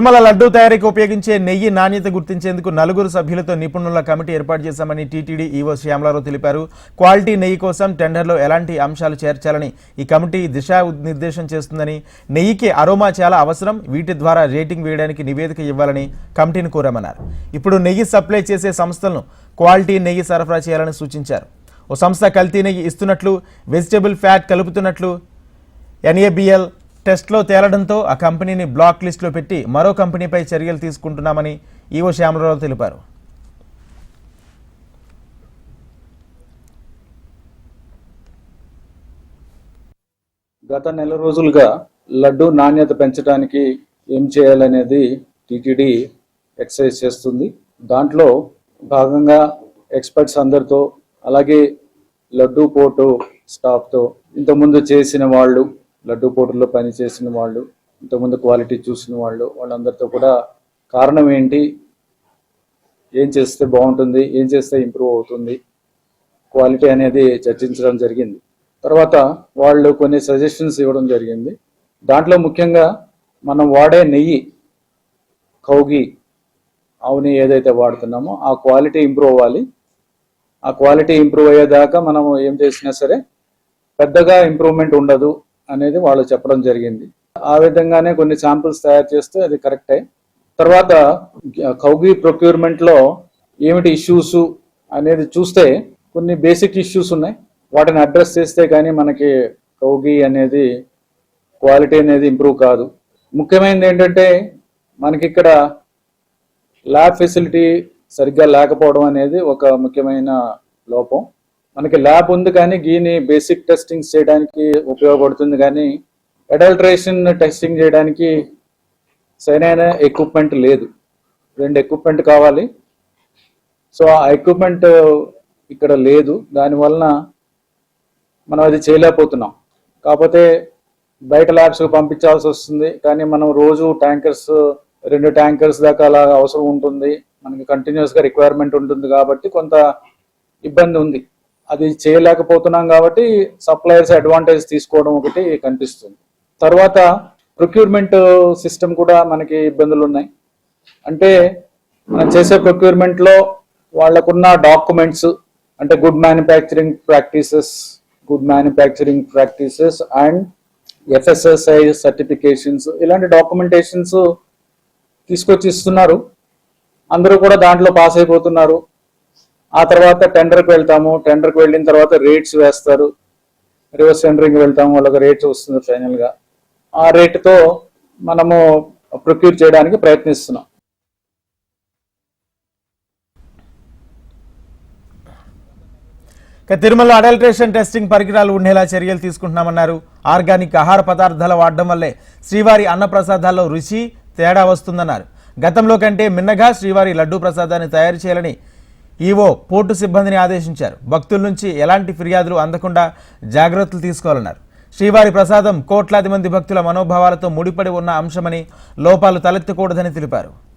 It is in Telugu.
తిరుమల లడ్డూ తయారీకి ఉపయోగించే నెయ్యి నాణ్యత గుర్తించేందుకు నలుగురు సభ్యులతో నిపుణుల కమిటీ ఏర్పాటు చేశామని టీటీడీ ఈవో శ్యామలారావు తెలిపారు. క్వాలిటీ నెయ్యి కోసం టెండర్లో ఎలాంటి అంశాలు చేర్చాలని ఈ కమిటీ దిశా నిర్దేశం చేస్తుందని నెయ్యికి అరోమా చాలా అవసరం వీటి ద్వారా రేటింగ్ వేయడానికి నివేదిక ఇవ్వాలని కమిటీని కోరామన్నారు. ఇప్పుడు నెయ్యి సప్లై చేసే సంస్థలను క్వాలిటీ నెయ్యి సరఫరా చేయాలని సూచించారు. ఓ సంస్థ కల్తీ నెయ్యి ఇస్తున్నట్లు వెజిటబుల్ ఫ్యాట్ కలుపుతున్నట్లు ఎన్ఏబిఎల్ టెస్ట్లో తేలడంతో ఆ కంపెనీని బ్లాక్ లిస్టులో పెట్టి మరో కంపెనీపై చర్యలు తీసుకుంటున్నామని ఈవో శ్యామలరావు తెలిపారు. గత నెల రోజులుగా లడ్డు నాణ్యత పెంచడానికి ఏం చేయాలనేది టీటీడీ ఎక్సర్సైజ్ చేస్తుంది. దాంట్లో భాగంగా ఎక్స్పర్ట్స్ అందరితో అలాగే లడ్డు పోటు స్టాఫ్తో ఇంతకుముందు చేసిన వాళ్ళు లడ్డు పోటులో పని చేసిన వాళ్ళు ఇంతకుముందు క్వాలిటీ చూసిన వాళ్ళు వాళ్ళందరితో కూడా కారణం ఏంటి? ఏం చేస్తే బాగుంటుంది? ఏం చేస్తే ఇంప్రూవ్ అవుతుంది? క్వాలిటీ అనేది చర్చించడం జరిగింది. తర్వాత వాళ్ళు కొన్ని సజెషన్స్ ఇవ్వడం జరిగింది. దాంట్లో ముఖ్యంగా మనం వాడే నెయ్యి కౌగి అవుని ఏదైతే వాడుతున్నామో ఆ క్వాలిటీ ఇంప్రూవ్ అవ్వాలి. ఆ క్వాలిటీ ఇంప్రూవ్ అయ్యేదాకా మనం ఏం చేసినా సరే పెద్దగా ఇంప్రూవ్మెంట్ ఉండదు. అనేది వాళ్ళు చెప్పడం జరిగింది. ఆ విధంగానే కొన్ని శాంపిల్స్ తయారు చేస్తే అది కరెక్టే తర్వాత కౌగి ప్రొక్యూర్మెంట్లో ఏమిటి ఇష్యూస్ అనేది చూస్తే కొన్ని బేసిక్ ఇష్యూస్ ఉన్నాయి. వాటిని అడ్రస్ చేస్తే కానీ మనకి కౌగి అనేది క్వాలిటీ అనేది ఇంప్రూవ్ కాదు. ముఖ్యమైనది ఏంటంటే మనకి ఇక్కడ ల్యాబ్ ఫెసిలిటీ సరిగ్గా లేకపోవడం అనేది ఒక ముఖ్యమైన లోపం. మనకి ల్యాబ్ ఉంది కానీ గీని బేసిక్ టెస్టింగ్ చేయడానికి ఉపయోగపడుతుంది కానీ అడల్ట్రేషన్ టెస్టింగ్ చేయడానికి సరైన ఎక్విప్మెంట్ లేదు. రెండు ఎక్విప్మెంట్ కావాలి. సో ఆ ఎక్విప్మెంట్ ఇక్కడ లేదు. దానివలన మనం అది చేయలేకపోతున్నాం. కాకపోతే బయట ల్యాబ్స్కి పంపించాల్సి వస్తుంది. కానీ మనం రోజు ట్యాంకర్స్ రెండు ట్యాంకర్స్ దాకా అలా అవసరం ఉంటుంది. మనకి కంటిన్యూస్గా రిక్వైర్మెంట్ ఉంటుంది కాబట్టి కొంత ఇబ్బంది ఉంది. అది చేయలేకపోతున్నాం కాబట్టి సప్లయర్స్ అడ్వాంటేజ్ తీసుకోవడం ఒకటి కనిపిస్తుంది. తర్వాత ప్రొక్యూర్మెంట్ సిస్టమ్ కూడా మనకి ఇబ్బందులు ఉన్నాయి. అంటే మనం చేసే ప్రొక్యూర్మెంట్లో వాళ్ళకున్న డాక్యుమెంట్స్ అంటే good manufacturing practices good manufacturing practices and FSSAI certifications ఇలాంటి డాక్యుమెంటేషన్స్ తీసుకొచ్చి ఇస్తున్నారు. అందరూ కూడా దాంట్లో పాస్ అయిపోతున్నారు. ఆ తర్వాత టెండర్కి వెళ్తాము. టెండర్కి వెళ్ళిన తర్వాత రేట్స్ వేస్తారు. రివర్స్ టెండరింగ్ వెళ్తాము. వాళ్ళకి రేట్స్ వస్తుంది ఫైనల్గా ఆ రేటుతో మనము ప్రొక్యూర్ చేయడానికి ప్రయత్నిస్తున్నాం. తిరుమల అడల్ట్రేషన్ టెస్టింగ్ పరికరాలు ఉండేలా చర్యలు తీసుకుంటున్నామన్నారు. ఆర్గానిక్ ఆహార పదార్థాలు వాడడం వల్లే శ్రీవారి అన్నప్రసాదాల్లో రుచి తేడా వస్తుందన్నారు. గతంలో కంటే మిన్నగా శ్రీవారి లడ్డూ ప్రసాదాన్ని తయారు చేయాలని ఈవో పోర్టు సిబ్బందిని ఆదేశించారు. భక్తుల నుంచి ఎలాంటి ఫిర్యాదులు అందకుండా జాగ్రత్తలు తీసుకోవాలన్నారు. శ్రీవారి ప్రసాదం కోట్లాది మంది భక్తుల మనోభావాలతో ముడిపడి ఉన్న అంశమని లోపాలు తలెత్తకూడదని తెలిపారు.